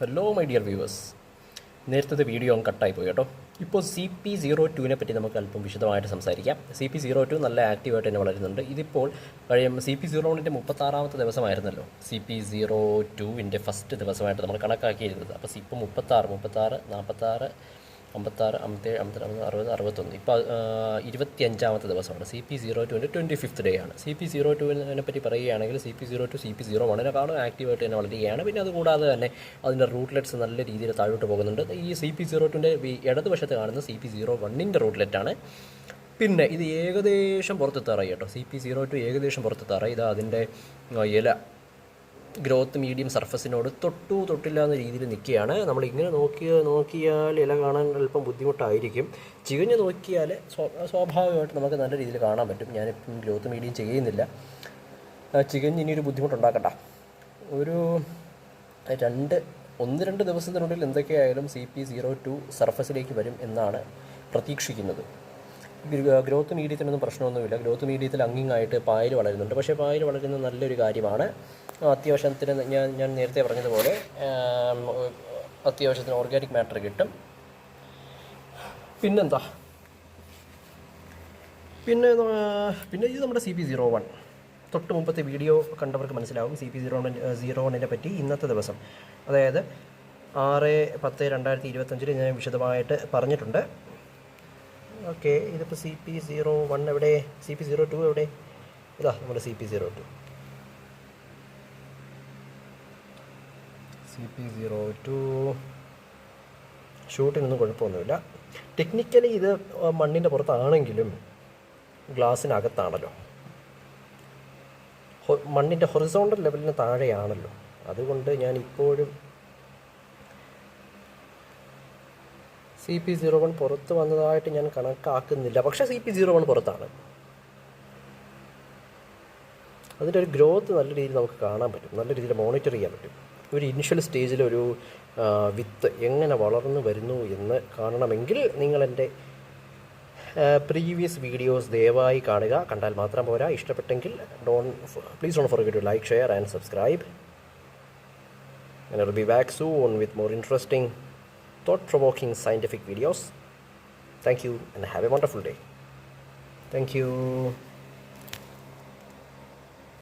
Hello my dear viewers നേരത്തെ video അങ്ങ് കട്ടായി പോയി കേട്ടോ. ഇപ്പോൾ സി പി സീറോ ടുവിനെ പറ്റി നമുക്ക് അല്പം വിശദമായിട്ട് സംസാരിക്കാം. സി പി സീറോ ടു നല്ല ആക്റ്റീവായിട്ട് തന്നെ വളരുന്നുണ്ട്. ഇതിപ്പോൾ കഴിയും സി പി സീറോ വണ്ണിന്റെ മുപ്പത്താറാമത്തെ ദിവസമായിരുന്നല്ലോ. സി പി സീറോ ടുവിന്റെ ഫസ്റ്റ് ദിവസമായിട്ട് നമ്മൾ കണക്കാക്കിയിരുന്നത്. അപ്പോൾ ഇപ്പോൾ മുപ്പത്താറ് മുപ്പത്താറ് നാൽപ്പത്താറ് അമ്പത്താറ് അമ്പത്തേഴ് അമ്പത്തി അറുപത് അറുപത്തൊന്ന്. ഇപ്പോൾ ഇരുപത്തി അഞ്ചാമത്തെ ദിവസമാണ്. സി പി സീറോ ടുവിന്റെ ട്വന്റി ഫിഫ്ത്ത് ഡേ ആണ്. സി പി സീറോ ടുവിനെ പറ്റി പറയുകയാണെങ്കിൽ C P zero two C P zero വണ്ണിനെക്കാളും ആക്റ്റീവായിട്ട് തന്നെ വളരുകയാണ്. പിന്നെ അതുകൂടാതെ തന്നെ അതിന്റെ റൂട്ട്ലെറ്റ്സ് നല്ല രീതിയിൽ താഴോട്ട് പോകുന്നുണ്ട്. ഈ സി പി സീറോ ടുവിന്റെ ഇടതുവശത്ത് കാണുന്ന സി പി സീറോ വണ്ണിന്റെ റൂട്ട്ലെറ്റാണ് പിന്നെ ഇത് ഏകദേശം പുറത്തെത്താറായി കേട്ടോ. സി പി സീറോ ടു ഏകദേശം പുറത്തെത്താറായി. ഇത് അതിന്റെ ഇല. ഗ്രോത്ത് മീഡിയം സർഫസിനോട് തൊട്ടു തൊട്ടില്ല എന്ന രീതിയിൽ നിൽക്കുകയാണ്. നമ്മൾ ഇങ്ങനെ നോക്കിയ നോക്കിയാൽ ഇല കാണാൻ അല്പം ബുദ്ധിമുട്ടായിരിക്കും. ചികഞ്ഞ് നോക്കിയാൽ സ്വ- സ്വാഭാവികമായിട്ട് നമുക്ക് നല്ല രീതിയിൽ കാണാൻ പറ്റും. ഞാനിപ്പം ഗ്രോത്ത് മീഡിയം ചെയ്യുന്നില്ല. ചികഞ്ഞ് ഇനിയൊരു ബുദ്ധിമുട്ടുണ്ടാക്കണ്ട. ഒരു രണ്ട് ഒന്ന് രണ്ട് ദിവസത്തിനുള്ളിൽ എന്തൊക്കെയായാലും സി പി സീറോ ടു സർഫസിലേക്ക് വരും എന്നാണ് പ്രതീക്ഷിക്കുന്നത്. ഗ്ര- ഗ്രോത്ത് മീഡിയത്തിനൊന്നും പ്രശ്നമൊന്നുമില്ല. ഗ്രോത്ത് മീഡിയത്തിൽ അങ്ങിങ്ങായിട്ട് പായൽ വളരുന്നുണ്ട്. പക്ഷേ പായൽ വളരുന്നത് നല്ലൊരു കാര്യമാണ്. അത്യാവശ്യത്തിന് ഞാൻ ഞാൻ നേരത്തെ പറഞ്ഞതുപോലെ അത്യാവശ്യത്തിന് ഓർഗാനിക് മാറ്റർ കിട്ടും. പിന്നെന്താ? പിന്നെ പിന്നെ ഇത് നമ്മുടെ സി പി സീറോ വൺ തൊട്ട് മുമ്പത്തെ വീഡിയോ കണ്ടവർക്ക് മനസ്സിലാവും സി പി സീറോ സീറോ വണ്ണിനെ പറ്റി ഇന്നത്തെ ദിവസം. അതായത് ആറ് പത്ത് രണ്ടായിരത്തി ഇരുപത്തഞ്ചിൽ ഞാൻ വിശദമായിട്ട് പറഞ്ഞിട്ടുണ്ട്. ഓക്കെ ഇതിപ്പോൾ സി പി സീറോ വൺ എവിടെ? സി പി സീറോ ടു എവിടെ? ഇതാ നമ്മുടെ C P zero two C P zero two ഷൂട്ടിനൊന്നും കുഴപ്പമൊന്നുമില്ല. ടെക്നിക്കലി ഇത് മണ്ണിന്റെ പുറത്താണെങ്കിലും ഗ്ലാസ്സിനകത്താണല്ലോ. മണ്ണിന്റെ ഹൊറിസോണ്ടൽ ലെവലിന് താഴെയാണല്ലോ. അതുകൊണ്ട് ഞാൻ ഇപ്പോഴും സി പി സീറോ വൺ പുറത്ത് വന്നതായിട്ട് ഞാൻ കണക്കാക്കുന്നില്ല. പക്ഷേ സി പി സീറോ വൺ പുറത്താണ്. അതിന്റെ ഒരു ഗ്രോത്ത് നല്ല രീതിയിൽ നമുക്ക് കാണാൻ പറ്റും. നല്ല രീതിയിൽ മോണിറ്റർ ചെയ്യാൻ പറ്റും. ഒരു ഇനിഷ്യൽ സ്റ്റേജിൽ ഒരു വിത്ത് എങ്ങനെ വളർന്നു വരുന്നു എന്ന് കാണണമെങ്കിൽ നിങ്ങളെന്റെ പ്രീവിയസ് വീഡിയോസ് ദയവായി കാണുക. കണ്ടാൽ മാത്രം പോരാ. ഇഷ്ടപ്പെട്ടെങ്കിൽ don't please don't forget to like share and subscribe and be back on with more interesting thought provoking scientific videos thank you and have a wonderful day thank you.